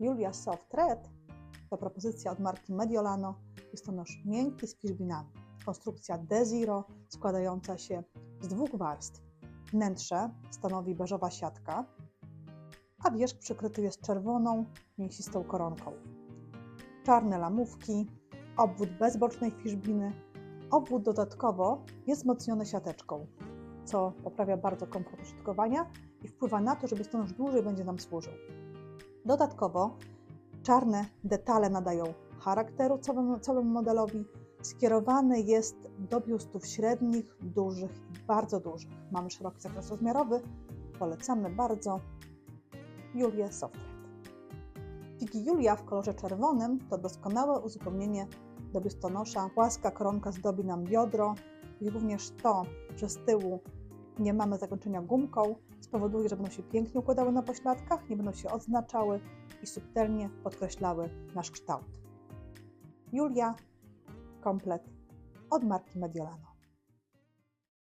Julia Soft Red to propozycja od marki Mediolano. Jest to nóż miękki z fiszbinami. Konstrukcja D-Zero składająca się z dwóch warstw. Wnętrze stanowi beżowa siatka, a wierzch przykryty jest czerwoną, mięsistą koronką. Czarne lamówki, obwód bez bocznej fiszbiny. Obwód dodatkowo jest wzmocniony siateczką, co poprawia bardzo komfort użytkowania i wpływa na to, że biustonosz dłużej będzie nam służył. Dodatkowo czarne detale nadają charakteru całemu, całemu modelowi. Skierowany jest do biustów średnich, dużych i bardzo dużych. Mamy szeroki zakres rozmiarowy. Polecamy bardzo Julię Softred. Figi Julia w kolorze czerwonym to doskonałe uzupełnienie do biustonosza. Płaska koronka zdobi nam biodro i również to, że z tyłu nie mamy zakończenia gumką, spowoduje, że będą się pięknie układały na pośladkach, nie będą się odznaczały i subtelnie podkreślały nasz kształt. Julia, komplet od marki Mediolano.